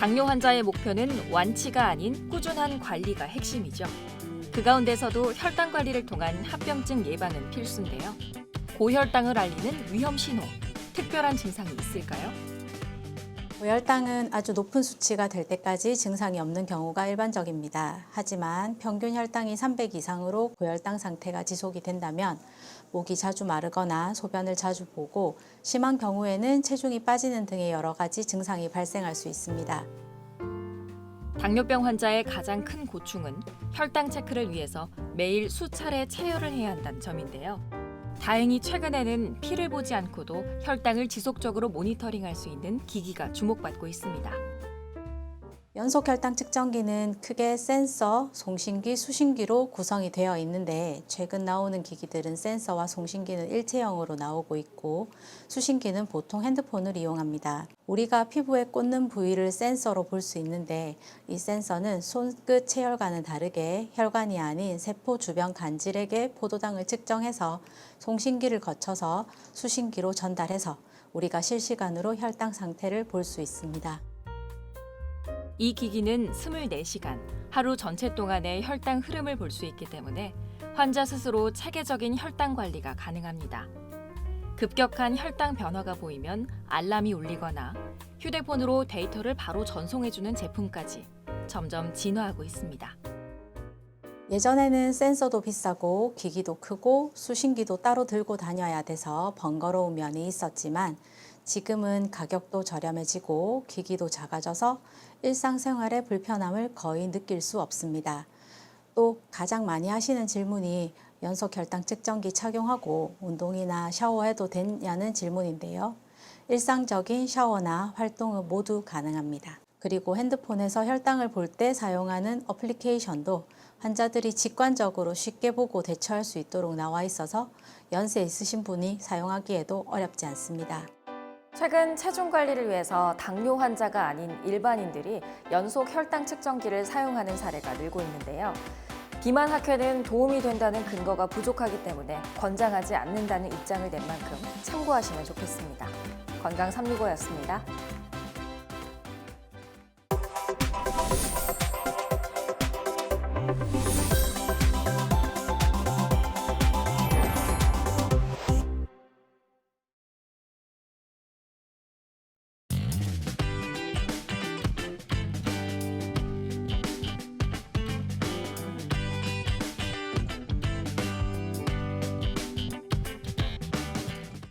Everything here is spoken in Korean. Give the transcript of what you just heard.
당뇨 환자의 목표는 완치가 아닌 꾸준한 관리가 핵심이죠. 그 가운데서도 혈당 관리를 통한 합병증 예방은 필수인데요. 고혈당을 알리는 위험 신호, 특별한 증상이 있을까요? 고혈당은 아주 높은 수치가 될 때까지 증상이 없는 경우가 일반적입니다. 하지만 평균 혈당이 300 이상으로 고혈당 상태가 지속이 된다면 목이 자주 마르거나 소변을 자주 보고 심한 경우에는 체중이 빠지는 등의 여러 가지 증상이 발생할 수 있습니다. 당뇨병 환자의 가장 큰 고충은 혈당 체크를 위해서 매일 수차례 체열을 해야 한다는 점인데요. 다행히 최근에는 피를 보지 않고도 혈당을 지속적으로 모니터링할 수 있는 기기가 주목받고 있습니다. 연속 혈당 측정기는 크게 센서, 송신기, 수신기로 구성이 되어 있는데 최근 나오는 기기들은 센서와 송신기는 일체형으로 나오고 있고 수신기는 보통 핸드폰을 이용합니다. 우리가 피부에 꽂는 부위를 센서로 볼 수 있는데 이 센서는 손끝 체혈과는 다르게 혈관이 아닌 세포 주변 간질에게 포도당을 측정해서 송신기를 거쳐서 수신기로 전달해서 우리가 실시간으로 혈당 상태를 볼 수 있습니다. 이 기기는 24시간 하루 전체 동안의 혈당 흐름을 볼 수 있기 때문에 환자 스스로 체계적인 혈당 관리가 가능합니다. 급격한 혈당 변화가 보이면 알람이 울리거나 휴대폰으로 데이터를 바로 전송해주는 제품까지 점점 진화하고 있습니다. 예전에는 센서도 비싸고 기기도 크고 수신기도 따로 들고 다녀야 돼서 번거로운 면이 있었지만 지금은 가격도 저렴해지고 기기도 작아져서 일상생활의 불편함을 거의 느낄 수 없습니다. 또 가장 많이 하시는 질문이 연속 혈당 측정기 착용하고 운동이나 샤워해도 되냐는 질문인데요. 일상적인 샤워나 활동은 모두 가능합니다. 그리고 핸드폰에서 혈당을 볼 때 사용하는 어플리케이션도 환자들이 직관적으로 쉽게 보고 대처할 수 있도록 나와 있어서 연세 있으신 분이 사용하기에도 어렵지 않습니다. 최근 체중 관리를 위해서 당뇨 환자가 아닌 일반인들이 연속 혈당 측정기를 사용하는 사례가 늘고 있는데요. 비만 학회는 도움이 된다는 근거가 부족하기 때문에 권장하지 않는다는 입장을 낸 만큼 참고하시면 좋겠습니다. 건강 365였습니다.